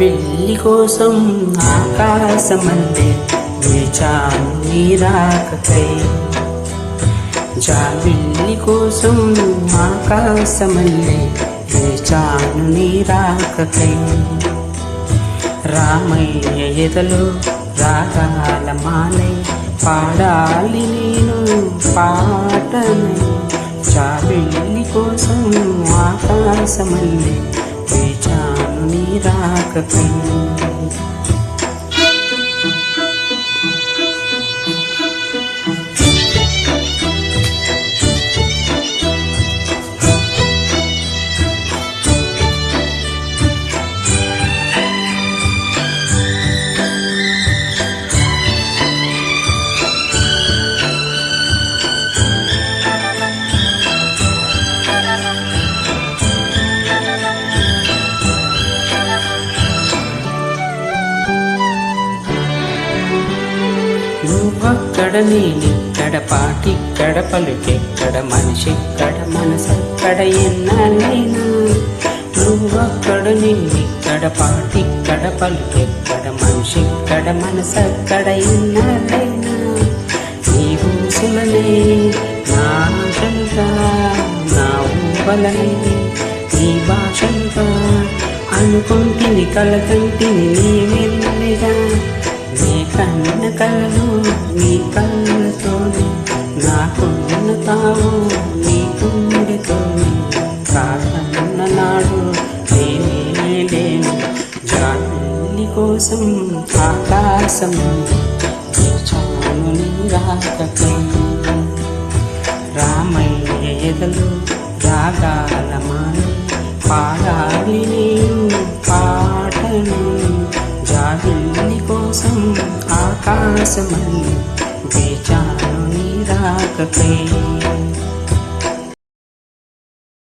పెళ్ళి కోసం ఆకాశమంటే వేచాను నీ రాకకై జాబిల్లి కోసం ఆకాశమల్లే వేచాను నీ రాకకై రామయ్య ఎదలో రాగాల మాలై పాడాలి నేను పాటనై. జాబిల్లి కోసం ఆకాశమల్లే నీ నువ్వక్కడ నేనిక్కడ పాటిక్కడ పలుకెక్కడ మనిషిక్కడ మనసక్కడ ఎన్నాళ్ళైనా నువ్వక్కడ నేనిక్కడ పాటిక్కడ పలుకెక్కడ మనిషిక్కడ మనసక్కడ ఎన్నాళ్ళైనా నీ ఊసులనే నా ఆశలుగా నా ఊవలనే నీ భాషలుగా అనుకుంటిని కలకంటిని నీ మెల్లగా కన్న కలలు నీ కళ్ళతోనే నాకున్న తావు నీ గుండెతోనే. కాకన్న నాడు నేనే లేను జాలి కోసం ఆకాశం చాను నీ రామయ్య ఎదలు రాగాల మాని పాడాలి పాటను పాటను आकाशमन्ते बेचारु निरागे